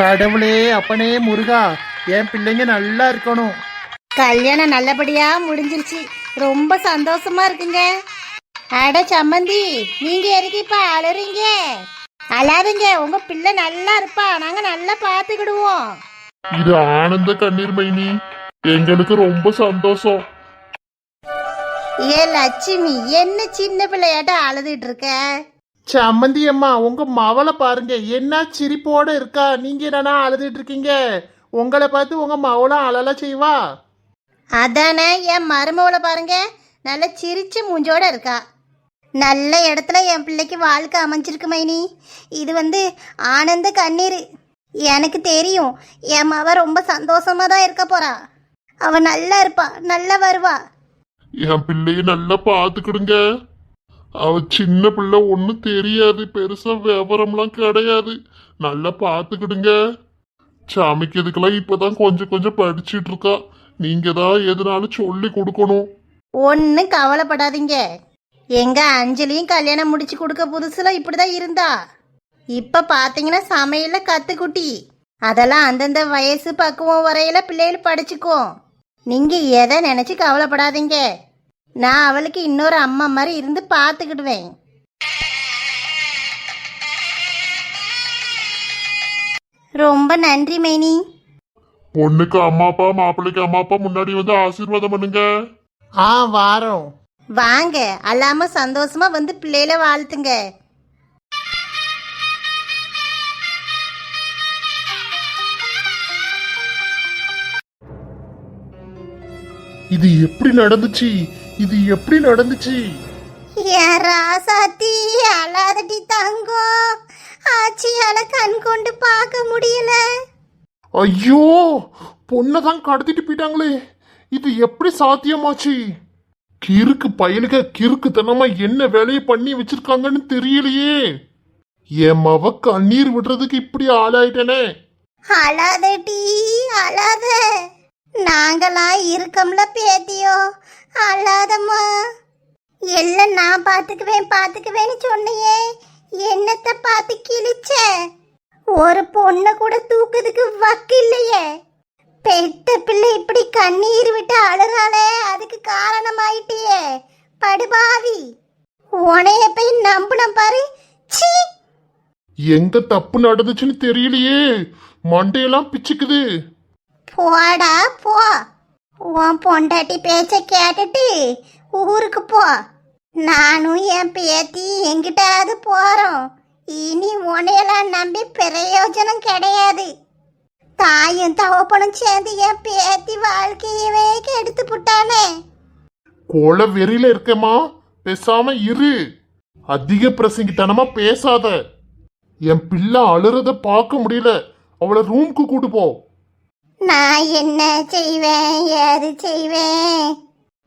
கடவுளே அப்பனே முருகா என் பிள்ளைங்க நல்லா இருக்கணும். கல்யாணம் நல்லபடியா முடிஞ்சிருச்சு. ரொம்ப சந்தோஷமா இருக்குங்க. அட சம்மந்தி நீங்க எதுக்கு இப்ப அலறீங்க? அழாதுங்க உங்க பிள்ளை நல்லா இருப்பா. நாங்க நல்லா பாத்துக்கிடுவோம் இது ஆனந்த கண்ணீர் மைனி. எங்களுக்கு ரொம்ப சந்தோஷம். ஏ லட்சுமி என்ன சின்ன பிள்ளையாட்ட அழுதுட்டு இருக்க? சம்மந்தி அம்மா உங்க மவளை பாருங்க. என்ன சிரிப்போட இருக்கா? நீங்க என்னன்னா அழுதுட்டு இருக்கீங்க? உங்களை பார்த்து உங்க மவளும் அழல செய்வா? அதானே என் மருமவளை பாருங்க. நல்ல சிரிச்சு மூஞ்சோட இருக்கா. நல்ல இடத்துல என் பிள்ளைக்கு வாழ்க்கை அமைஞ்சிருக்கு மைனி. இது வந்து ஆனந்த கண்ணீர். எனக்கு தெரியும் என் மவ ரொம்ப சந்தோஷமா தான் இருக்க போறா. அவ நல்லா இருப்பா நல்லா வருவா. என் பிள்ளைய நல்லா பாத்துக்கிடுங்க அவ சின்ன பிள்ளை ஒன்றும் தெரியாது பெருசா விவரம்லாம் கிடையாது. நல்லா பாத்துக்கிடுங்க சமைக்கிறதுக்கெல்லாம் இப்பதான் கொஞ்சம் கொஞ்சம் படிச்சிட்டு இருக்கா. நீங்க தான் எதுனாலும் சொல்லி கொடுக்கணும். ஒன்றும் கவலைப்படாதீங்க. எங்க அஞ்சலியும் கல்யாணம் முடிச்சு கொடுக்க புதுசுல இப்படிதான் இருந்தா. இப்ப பாத்தீங்கன்னா சமையல்ல கத்துக்குட்டி. அதெல்லாம் அந்தந்த வயசு பக்குவம் வரையில பிள்ளைகள் படிச்சுக்கும். நீங்க எதை நினைச்சு கவலைப்படாதீங்க. நான் அவளுக்கு இன்னொரு அம்மா மாதிரி இருந்து பார்த்துக்கிடுவேன். ரொம்ப நன்றி மைனி. பொண்ணுக்கு அம்மா அப்பா மாப்பிள்ளைக்கு அம்மா அப்பா முன்னாடி வந்து ஆசீர்வாதம் பண்ணுங்க. ஆ வாரோம். வாங்க அல்லாம சந்தோஷமா வந்து பிள்ளைகளை வாழ்த்துங்க. இது எப்படி நடந்துச்சு? இது எப்படி நடந்துச்சு? ராசாத்தி அழாதடி தங்கம் ஆச்சியால கண் கொண்டு பார்க்க முடியல. ஐயோ பொண்ணை தான் கடத்திட்டு போயிட்டாங்களே. இது எப்படி சாத்தியமாச்சு? கிறுக்கு பயலுக கிறுக்குத்தனமா என்ன வேலையை பண்ணி வச்சிருக்காங்கன்னு தெரியலையே. என் மவ கண்ணீர் விடுறதுக்கு இப்படி ஆளாயிட்டனே. அழாதடி அழாத. நாங்களாம் இருக்கோம்ல பேத்தியோ. அழாதம்மா. எல்லாம் நான் பார்த்துக்குவேன் பார்த்துக்குவேன்னு சொன்னியே. என்னத்தை பார்த்து கிழிச்ச? ஒரு பொண்ணை கூட தூக்குறதுக்கு வக்கு இல்லையே. பெத்த பிள்ளை இப்படி கண்ணீர் விட்டு அழுறாளே அதுக்கு காரணமாயிட்டியே. படுபாவி. உனைய போய் நம்புன பாரு. சீ எங்க தப்பு நடந்துச்சுன்னு தெரியலையே. மண்டையெல்லாம் பிச்சுக்குது. போடா போ. உன் பொண்டாட்டி பேச்ச கேட்டுட்டு ஊருக்கு போ. நானும் என் பேத்தி எங்கிட்டாவது போகிறோம் இனி உனையெல்லாம் நம்பி பிரயோஜனம் கிடையாது. தாயும் தகப்பனும் சேர்ந்து என் பேத்தி வாழ்க்கையவே கெடுத்து புட்டானே. கோல வெறியில இருக்கமா பேசாம இரு. அதிக பிரசங்கித்தனமா பேசாத. என் பிள்ளை அழுறத பார்க்க முடியல. அவளை ரூம்க்கு கூட்டு போ. நான் என்ன செய்வேன்? ஏது செய்வேன்?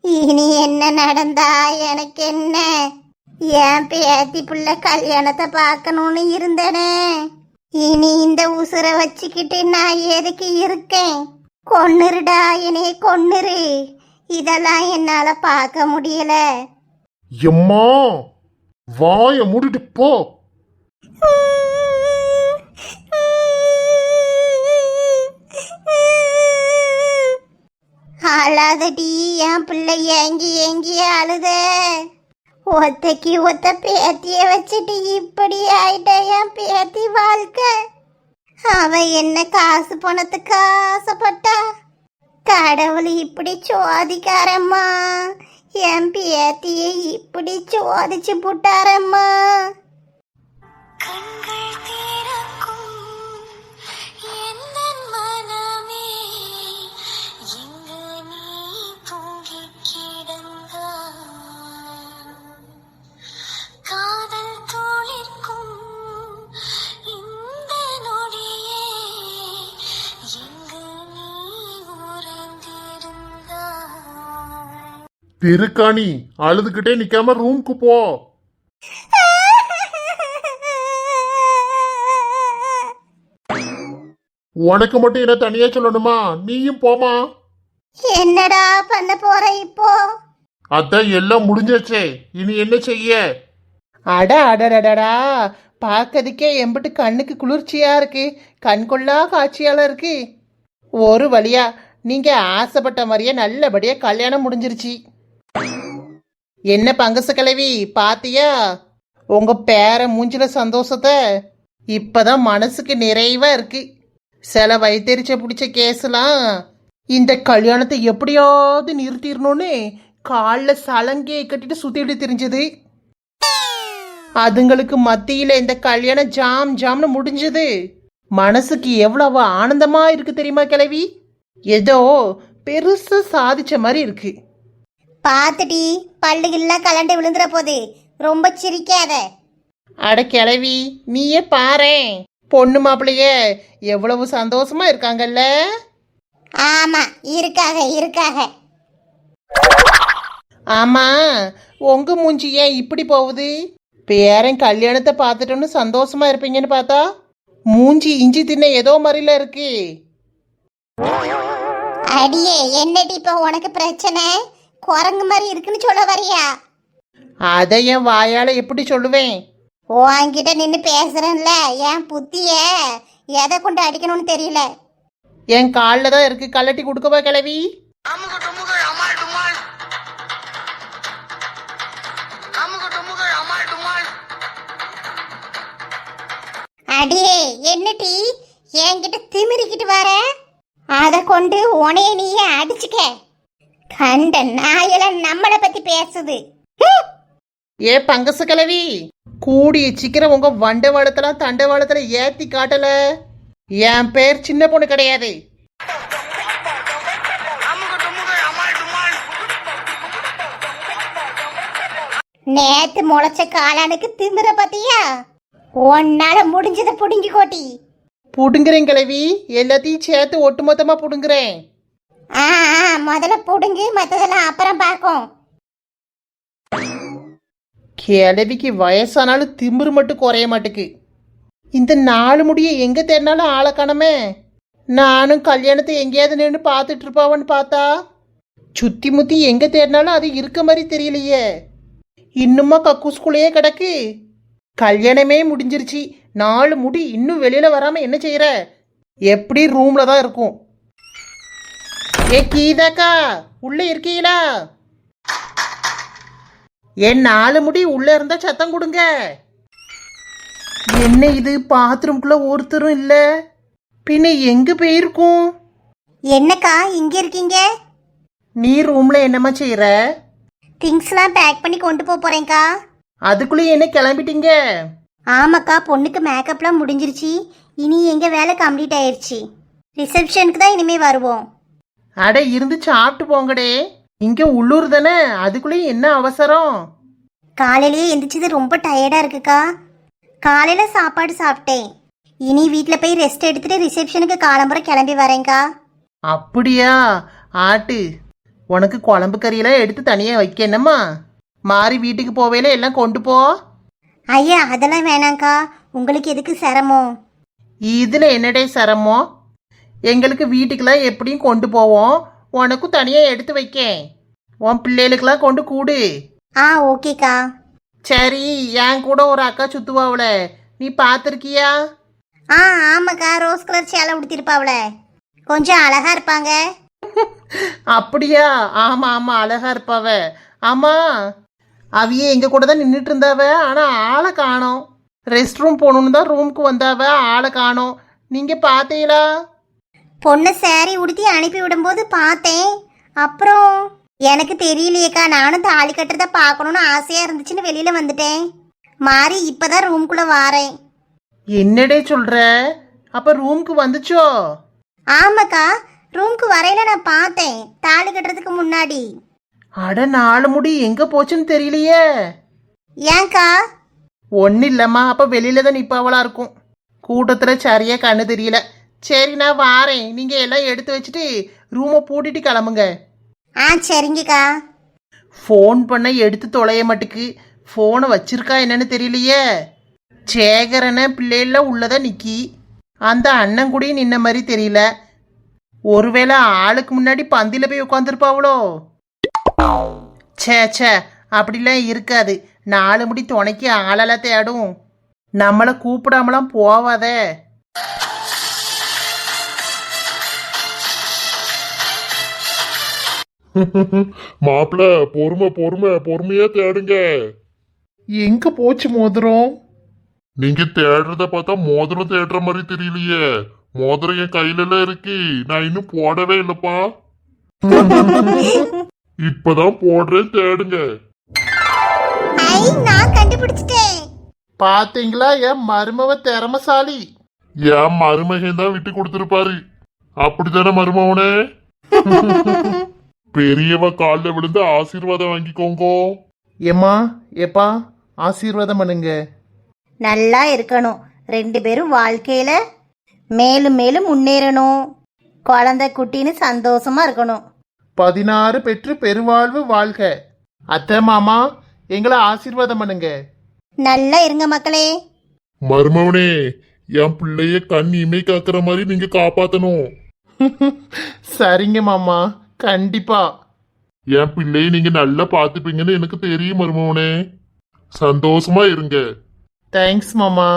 இனி என்ன நடந்தா? எனக்கு என்ன? என் பேத்தி புள்ள கல்யாணத்தை பார்க்கணும்னு இருந்தேனே. இனி இந்த உசுரை வச்சுக்கிட்டு நான் எதுக்கு இருக்கேன்? கொன்னுருடா என்னைய கொன்னுரு. இதெல்லாம் என்னால பார்க்க முடியல. எம்மா வாய மூடிட்டு போ. அழாதடி என் பிள்ளை ஏங்கி ஏங்கி அழுத. ஒத்தைக்கு ஒத்த பேத்திய வச்சுட்டு இப்படி ஆயிட்ட என் பேத்தி வாழ்க்கை. அவ என்ன காசு பணத்துக்கு ஆசைப்பட்டா கடவுள் இப்படி சோதிக்காரம்மா. என் பேத்தியை இப்படி சோதிச்சு புட்டாரம்மா. கண்கள் திருக்காணி அழுதுகிட்டே நிக்காம ரூம்க்கு போ. உனக்கு மட்டும் என்ன தனியா சொல்லணுமா? நீயும் போமா என்னடா பண்ண போற இப்போ? அதான் எல்லாம் முடிஞ்சாச்சே இனி என்ன செய்ய? அட அடடடடா. பார்க்கறதுக்கே எம்பிட்டு கண்ணுக்கு குளிர்ச்சியா இருக்கு. கண்கொள்ளா காட்சியால இருக்கு. ஒரு வழியா நீங்க ஆசைப்பட்ட மாதிரியே நல்லபடியா கல்யாணம் முடிஞ்சிருச்சு. என்ன பங்கச கிழவி பாத்தியா? உங்க பேர மூஞ்சில சந்தோஷத்தை இப்பதான் மனசுக்கு நிறைவா இருக்கு. சில வைத்தறிச்ச பிடிச்ச கேஸ்லாம் இந்த கல்யாணத்தை எப்படியாவது நிறுத்திடணும்னு காலில் சலங்கையை கட்டிட்டு சுத்திட்டு தெரிஞ்சது. அதுங்களுக்கு மத்தியில இந்த கல்யாணம் ஜாம் ஜாம்னு முடிஞ்சது. மனசுக்கு எவ்வளவு ஆனந்தமா இருக்கு தெரியுமா கிழவி? ஏதோ பெருசா சாதிச்ச மாதிரி இருக்கு. பார்த்துடி பல்லுகள்லாம் கலண்டு விழுந்துற போது ரொம்ப சிரிக்காத. அட கிழவி நீயே பாரேன் பொண்ணு மாப்பிள்ளைய எவ்வளவு சந்தோஷமா இருக்காங்கல்ல? ஆமா இருக்காக இருக்காக. ஆமா உங்க மூஞ்சி ஏன் இப்படி போகுது? பேரன் கல்யாணத்தை பார்த்துட்டோன்னு சந்தோஷமா இருப்பீங்கன்னு பார்த்தா மூஞ்சி இஞ்சி தின்ன ஏதோ மாதிரில இருக்கு. அடியே என்னடி இப்போ உனக்கு பிரச்சனை? குரங்கு மாதிரி இருக்குன்னு சொல்ல வரியா? அதை என் வாயால எப்படி சொல்லுவேன்? உன்கிட்ட நின்று பேசுறேன்ல என் புத்திய எதை கொண்டு அடிக்கணும்னு தெரியல. என் காலில் தான் இருக்கு கல்லட்டி கொடுக்கவா கிளவி அடியே என்னடி? என்கிட்ட திமிரிக்கிட்டு வர? அதை கொண்டு உனைய நீயே அடிச்சுக்க. கண்ட நாயெல்லாம் நம்மளை பத்தி பேசுது. ஏ பங்கச கிளவி கூடிய சீக்கிரம் உங்க வண்டவாளத்துல தண்டவாளத்துல ஏத்தி காட்டல. என் பேர் சின்ன பொண்ணு கிடையாது. நேத்து முளைச்ச காளானுக்கு திமிர பத்தியா? உன்னால முடிஞ்சதை புடுங்கி கோட்டி புடுங்குறேன் கிளவி எல்லாத்தையும் சேர்த்து ஒட்டுமொத்தமா புடுங்குறேன். ஆ ஆ, முதல்ல புடுங்கு மத்ததெல்லாம் அப்புறம் பார்க்கும் கிழவிக்கு வயசானாலும் திமிரு மட்டும் குறைய மாட்டுக்கு. இந்த நாலு முடிய எங்க தேடினாலும் ஆளை காணமே. நானும் கல்யாணத்தை எங்கேயாவது நின்று பார்த்துட்டு இருப்பாவன்னு பார்த்தா சுத்தி முத்தி எங்க தேடினாலும் அது இருக்க மாதிரி தெரியலையே. இன்னுமா கக்கூஸ்குள்ளேயே கிடக்கு. கல்யாணமே முடிஞ்சிருச்சு. நாலு முடி இன்னும் வெளியில வராம என்ன செய்யற? எப்படி ரூம்ல தான் இருக்கும். ஏ கீதாக்கா உள்ள இருக்கீங்களா? என் நாலு முடி உள்ள இருந்தா சத்தம் கொடுங்க. என்ன இது? பாத்ரூம்குள்ள ஒருத்தரும் இல்ல? பின்ன எங்க போயிருக்கும்? என்னக்கா இங்க இருக்கீங்க? நீ ரூம்ல என்னம்மா செய்யற திங்ஸ்லாம் பேக் பண்ணி கொண்டு போக போறேன்க்கா. அதுக்குள்ள என்ன கிளம்பிட்டீங்க? ஆமாக்கா பொண்ணுக்கு மேக்கப்லாம் முடிஞ்சிருச்சு. இனி எங்க வேலை கம்ப்ளீட் ஆயிருச்சு. ரிசப்ஷனுக்கு தான் இனிமே வருவோம். அட இருந்து சாப்பிட்டு போங்கடே. இங்க உள்ளூர் தானே அதுக்குள்ளேயும் என்ன அவசரம்? காலையிலேயே எந்திரிச்சது ரொம்ப டயர்டா இருக்குக்கா. காலையில சாப்பாடு சாப்பிட்டேன். இனி வீட்டில் போய் ரெஸ்ட் எடுத்துட்டு ரிசப்ஷனுக்கு காலம்புற கிளம்பி வரேன்க்கா. அப்படியா? ஆட்டு. உனக்கு குழம்பு கறியெல்லாம் எடுத்து தனியாக வைக்கணுமா மாறி வீட்டுக்கு போவேல எல்லாம் கொண்டு போ. ஐயா அதெல்லாம் வேணாங்க்கா உங்களுக்கு எதுக்கு சிரமம்? இதில் என்னடே சிரமம்? எங்களுக்கு வீட்டுக்கெல்லாம் எப்படியும் கொண்டு போவோம். உனக்கும் தனியாக எடுத்து வைக்கேன். உன் பிள்ளைகளுக்கெல்லாம் கொண்டு கூடு. ஆ ஓகேக்கா. சரி என் கூட ஒரு அக்கா சுத்துவாவுல நீ பார்த்துருக்கியா? ஆ ஆமாக்கா. ரோஸ் கலர் சேலை உடுத்திருப்பாவுல கொஞ்சம் அழகா இருப்பாங்க. அப்படியா? ஆமா ஆமா அழகா இருப்பாவ. ஆமா. அவிய எங்க கூட தான் நின்றுட்டு இருந்தாவ ஆனா ஆளை காணோம். ரெஸ்ட் ரூம் போகணுன்னு தான் ரூமுக்கு வந்தாவ. ஆளை காணோம். நீங்க பார்த்தீங்களா? பொண்ணை saree உடுத்தி அனுப்பி விடும்போது பார்த்தேன். அப்புறம் எனக்கு தெரியலையேக்கா நானும் தாலி கட்டுறத பார்க்கணும்னு ஆசையாக இருந்துச்சுன்னு வெளியில் வந்துட்டேன். மாறி இப்போதான் ரூம்குள்ளே வாரேன். என்னடே சொல்ற? அப்ப ரூமுக்கு வந்துச்சோ? ஆமாக்கா ரூம்க்கு வரையில நான் பார்த்தேன் தாலி கட்டுறதுக்கு முன்னாடி. அட நாலு முடி எங்க போச்சுன்னு தெரியலையே. ஏன்க்கா? ஒன்றும் இல்லைம்மா அப்போ வெளியில தான் நிப்பாவளா இருக்கும். கூட்டத்தில் சரியா கண்ணு தெரியல. சரி நான் வாரேன். நீங்கள் எல்லாம் எடுத்து வச்சுட்டு ரூமை பூட்டிட்டு கிளம்புங்க. ஆ சரிங்கக்கா. ஃபோன் பண்ண எடுத்து தொலைய மாட்டுக்கு. ஃபோனை வச்சிருக்கா என்னன்னு தெரியலையே. சேகரனை பிள்ளைகள்லாம் உள்ளதா நிக்கி. அந்த அண்ணன் கூடயும் நின்ன மாதிரி தெரியல. ஒருவேளை ஆளுக்கு முன்னாடி பந்தியில் போய் உட்காந்துருப்பாவளோ ச்சே ச்சே அப்படிலாம் இருக்காது. நாலு முடி துணைக்கு ஆளெல்லாம் தேடும். நம்மளை கூப்பிடாமலாம் போவாதே. மாப்பிள்ள பொறுமை பொறுமை பொறுமையா தேடுங்க. எங்க போச்சு மோதிரம்? நீங்க தேடுறத பார்த்தா மோதிரம் தேடுற மாதிரி தெரியலையே. மோதிரம் என் கையில எல்லாம் இருக்கு. நான் இன்னும் போடவே இல்லப்பா. இப்பதான் போடுறேன் தேடுங்க. ஐ நான் கண்டுபிடிச்சிட்டேன். பாத்தீங்களா? என் மருமவ திறமசாலி. என் மருமகன் தான் விட்டு கொடுத்திருப்பாரு. அப்படித்தானே மருமவனே? பெரியவ கால்ல விழுந்து ஆசீர்வாதம் வாங்கிக்கோங்க. ஏம்மா ஏப்பா ஆசீர்வாதம் பண்ணுங்க. நல்லா இருக்கணும். ரெண்டு பேரும் வாழ்க்கையில மேலும் மேலும் முன்னேறணும். குழந்தை குட்டின்னு சந்தோஷமா இருக்கணும். பதினாறு பெற்று பெருவாழ்வு வாழ்க. அத்தை மாமா எங்களை ஆசீர்வாதம் பண்ணுங்க. நல்லா இருங்க மக்களே. மருமவனே என் பிள்ளைய கண் இமை காக்குற மாதிரி நீங்க காப்பாத்தணும். சரிங்க மாமா. கண்டிப்பா. என் பிள்ளையை நீங்க நல்லா பாத்துப்பீங்கன்னு எனக்கு தெரியும் மருமவனே. சந்தோஷமா இருங்க. தேங்க்ஸ் மாமா.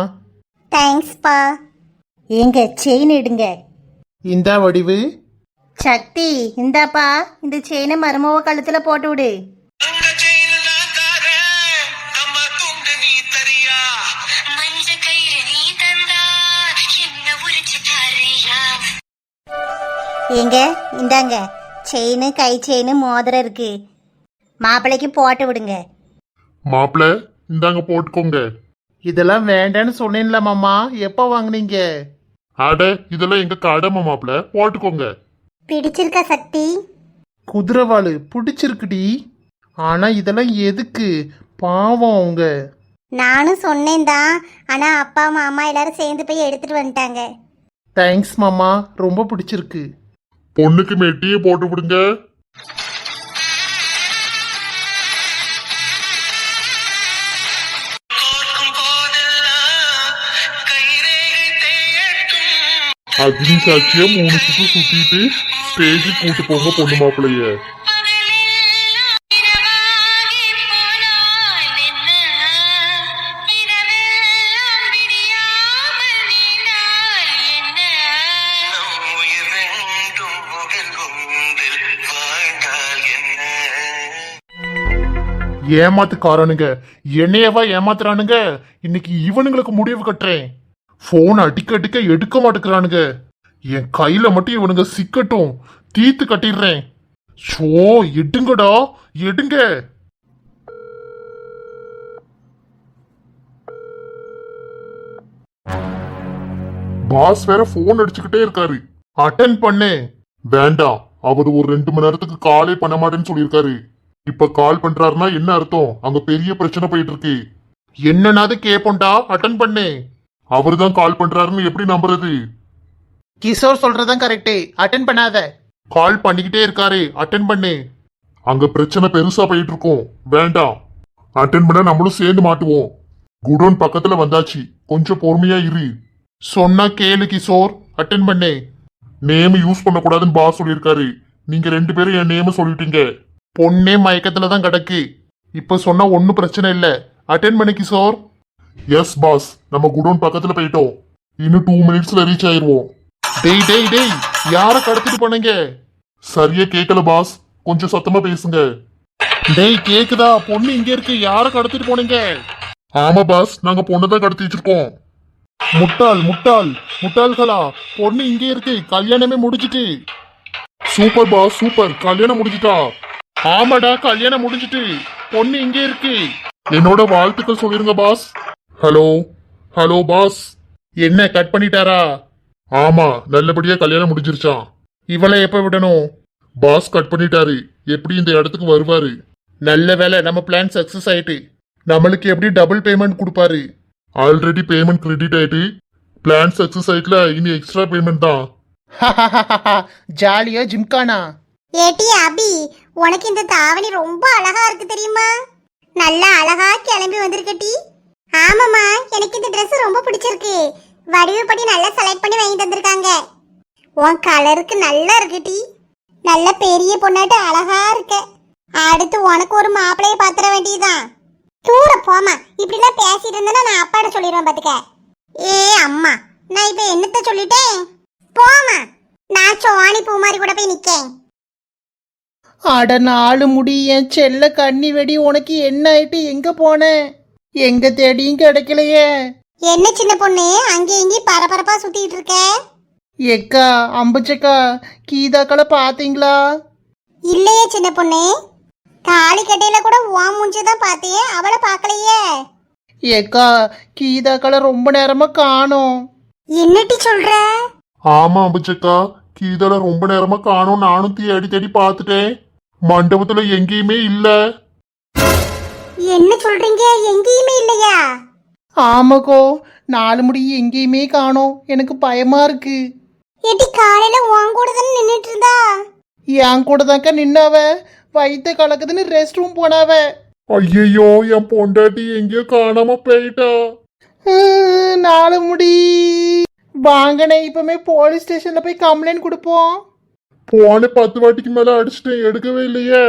தேங்க்ஸ்ப்பா ஏங்க செயின் எடுங்க. இந்தா வடிவு. சக்தி இந்தாப்பா. இந்த செயினை மருமவ கழுத்துல போட்டு விடு. உங்க செயின் நான் தாரேன். அம்மா துண்டு நீ தரியா. மஞ்ச கயிறு நீ தந்தா. என்ன உரிச்சு தாரியா. ஏங்க இந்தாங்க. செயின் கை செயின் மோதிரம் இருக்கு. மாப்பிள்ளைக்கு போட்டு விடுங்க. மாப்பிள்ள இந்தாங்க போட்டுக்கோங்க. இதெல்லாம் வேண்டான்னு சொன்னேன்ல மாமா. எப்போ வாங்குனீங்க? அட இதெல்லாம் எங்க கடமை மாப்பிள்ள. போட்டுக்கோங்க. பிடிச்சிருக்கா சக்தி? குதிரைவாளு பிடிச்சிருக்குடி. ஆனா இதெல்லாம் எதுக்கு? பாவம் அவங்க. நானும் சொன்னேன் தான் ஆனா அப்பா மாமா எல்லாரும் சேர்ந்து போய் எடுத்துட்டு வந்துட்டாங்க. தேங்க்ஸ் மாமா. ரொம்ப பிடிச்சிருக்கு. பொண்ணுக்கு மெட்டியே போட்டு விடுங்க. அக்னி சாட்சியா மூணு சுத்து சுத்திட்டு ஸ்டேஜுக்கு கூட்டு போங்க பொண்ணு மாப்பிள்ளைய. ஏமாத்துக்காரனுங்க. என்னையவா ஏமாத்துறானுங்க? இன்னைக்கு இவனுங்களுக்கு முடிவு கட்டுறேன். போன் அடிக்க அடிக்க எடுக்க மாட்டேங்கிறானுங்க. என் கையில மட்டும் இவனுங்க சிக்கட்டும். தீத்து கட்டிடுறேன். ஷோ எடுங்கடா. எடுங்க. பாஸ் வேற போன் அடிச்சுக்கிட்டே இருக்காரு. அட்டன் பண்ணு. வேண்டாம். அவர் ஒரு ரெண்டு மணி நேரத்துக்கு காலே பண்ண மாட்டேன்னு சொல்லியிருக்காரு. இப்ப கால் பண்றாருன்னா என்ன அர்த்தம்? அங்க பெரிய பிரச்சனை போயிட்டு இருக்கு என்னன்னாது கேப்போண்டா அட்டன் பண்ணு. அவர் தான் கால் பண்றாருன்னு எப்படி நம்புறது? கிஷோர் சொல்றதுதான் கரெக்டு அட்டன் பண்ணாத. கால் பண்ணிக்கிட்டே இருக்காரு அட்டன் பண்ணு. அங்க பிரச்சனை பெருசா போயிட்டு இருக்கும் வேண்டாம். அட்டன் பண்ண நம்மளும் சேர்ந்து மாட்டுவோம். குடோன் பக்கத்துல வந்தாச்சு. கொஞ்சம் பொறுமையா இரு. சொன்னா கேளு கிஷோர் அட்டன் பண்ணு. நேம் யூஸ் பண்ணக்கூடாதுன்னு பாஸ் சொல்லியிருக்காரு. நீங்க ரெண்டு பேரும் என் நேம சொல்லிட்டீங்க. பொண்ணே மயக்கத்துல தான் கிடக்கு. இப்ப சொன்னா ஒன்னும் பிரச்சனை இல்ல. அட்டென்ட் பண்ணிக்கு சார் எஸ் பாஸ் நம்ம குடோன் பக்கத்துல போயிட்டோம். இன்னும் டூ மினிட்ஸ்ல ரீச் ஆயிருவோம். டேய் டேய் டேய். யார கடத்திட்டு போனீங்க? சரியா கேட்கல பாஸ் கொஞ்சம் சத்தமா பேசுங்க. டேய் கேக்குதா? பொண்ணு இங்க இருக்கு. யார கடத்திட்டு போனீங்க? ஆமா பாஸ் நாங்க பொண்ணை தான் கடத்தி வச்சிருக்கோம். முட்டாள் முட்டாள். முட்டாள்களா? பொண்ணு இங்கே இருக்கு. கல்யாணமே முடிச்சிட்டு சூப்பர் பாஸ் சூப்பர் கல்யாணம் முடிச்சிட்டா ஆமாடா கல்யாணம் முடிச்சிட்டு பொண்ணு இங்க இருக்கு. என்னோட வாழ்த்துக்கள் சொல்லிருங்க பாஸ். Hello hello boss. என்ன கட் பண்ணிட்டாரா? ஆமா நல்லபடியா கல்யாணம் முடிஞ்சிருச்சான் இவளை எப்ப விடணும்? பாஸ் கட் பண்ணிட்டாரு. எப்படி இந்த இடத்துக்கு வருவாரு? நல்ல வேலை நம்ம பிளான் சக்சஸ் ஆயிட்டு. நம்மளுக்கு எப்படி டபுள் பேமெண்ட் கொடுப்பாரு? ஆல்ரெடி பேமெண்ட் கிரெடிட் ஆயிட்டு பிளான் சக்சஸ் ஆயிட்டுல இனி எக்ஸ்ட்ரா பேமெண்ட் தான். ஜாலியா ஜிம்கானா ஏட்டி அபி உனக்கு இந்த தாவணி ரொம்ப அழகா இருக்கு தெரியுமா? நல்லா அழகா கிளம்பி வந்திருக்கட்டி ஆமாம்மா எனக்கு இந்த ட்ரெஸ் ரொம்ப பிடிச்சிருக்கு. வடிவுப்படி நல்லா செலக்ட் பண்ணி வாங்கி தந்திருக்காங்க உன் கலருக்கு நல்லா இருக்குடி நல்ல பெரிய பொண்ணாட்டு அழகா இருக்க. அடுத்து உனக்கு ஒரு மாப்பிளைய பாத்திர வேண்டியதுதான். தூர போமா இப்படிலாம் பேசிட்டு இருந்தா நான் அப்பாட்ட சொல்லிடுவேன் பாத்துக்க. ஏ அம்மா நான் இப்ப என்னத்த சொல்லிட்டேன்? போமா நான் சோனி பூ மாதிரி கூட போய் நிக்கேன். அட நாலு முடி என் செல்ல கண்ணி வெடி உனக்கு என்ன ஆயிட்டு எங்க போன? எங்க தேடியும் கிடைக்கலையே. என்ன சின்ன பொண்ணு? அங்கே இங்கேயும் பரபரப்பா சுத்திட்டு இருக்க? எக்கா அம்புச்சக்கா கீதாக்களை பாத்தீங்களா இல்லையே சின்ன பொண்ணு. தாலி கட்டையில கூட ஓ மூஞ்சி தான் பார்த்தேன் அவளை பார்க்கலையே. ஏக்கா கீதாக்களை ரொம்ப நேரமா காணோம். என்னட்டி சொல்ற? ஆமா அம்புச்சக்கா கீதால ரொம்ப நேரமா காணோம் நானும் தேடி தேடி பார்த்துட்டேன். மண்டபத்துல எங்கேயுமே இல்ல. என்ன சொல்றீங்க? எங்கேயுமே இல்லையா? ஆமாக்கோ நாலு முடி எங்கேயுமே காணோம். எனக்கு பயமா இருக்கு. ஏட்டி காலையில உன் கூட தானே நின்றுட்டு இருந்தா? என் கூட தாக்கா நின்னாவ. வயித்த கலக்குதுன்னு ரெஸ்ட் ரூம் போனாவ. ஐயையோ என் பொண்டாட்டி எங்கேயோ காணாம போயிட்டா. நாலு முடி. வாங்கண்ணே இப்பமே போலீஸ் ஸ்டேஷன்ல போய் கம்ப்ளைண்ட் கொடுப்போம். போன பத்து வாட்டிக்கு மேல அடிச்சிட்டேன் எடுக்கவே இல்லையே.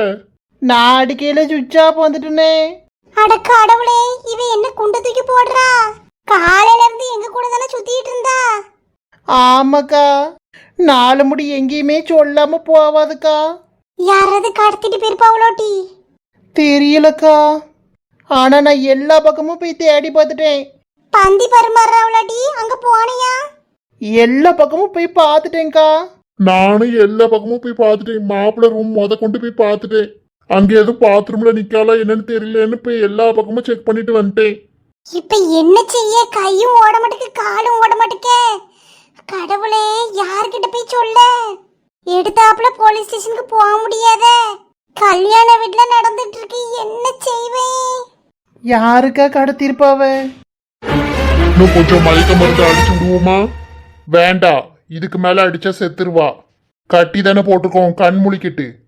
நான் அடிக்கையில சுவிட்ச் ஆஃப் வந்துட்டுனே. அட கடவுளே இவ என்ன குண்டை தூக்கி போடுறா? காலையில இருந்து எங்க கூட தானே சுத்திட்டு இருந்தா? ஆமாக்கா நாலு முடி எங்கேயுமே சொல்லாம போவாதுக்கா. யாராவது கடத்திட்டு போயிருப்பாவளோட்டி தெரியலக்கா. ஆனா நான் எல்லா பக்கமும் போய் தேடி பார்த்துட்டேன். பந்தி பரிமாறாவளாட்டி அங்க போனியா? எல்லா பக்கமும் போய் பார்த்துட்டேன்க்கா. நானும் எல்லா பக்கமும் போய் பார்த்துட்டேன். மாப்பிள்ளை ரூம் முத கொண்டு போய் பார்த்துட்டேன். அங்க எதுவும் பாத்ரூம்ல நிக்காளா என்னன்னு தெரியலன்னு போய் எல்லா பக்கமும் செக் பண்ணிட்டு வந்துட்டேன். இப்ப என்ன செய்ய? கையும் ஓட மாட்டேக்கு காலும் ஓட மாட்டேக்கே கடவுளே யார்கிட்ட போய் சொல்ல? எடுத்தாப்புல போலீஸ் ஸ்டேஷனுக்கு போக முடியாதே. கல்யாண வீட்டுல நடந்துட்டு இருக்கு என்ன செய்வேன் யாருக்கா கடத்திருப்பாவ இன்னும் கொஞ்சம் மயக்க மருந்து அடிச்சு விடுவோமா? வேண்டாம் இதுக்கு மேலே அடிச்சா செத்துருவா. கட்டி தானே போட்டிருக்கோம் கண் முழிக்கிட்டு.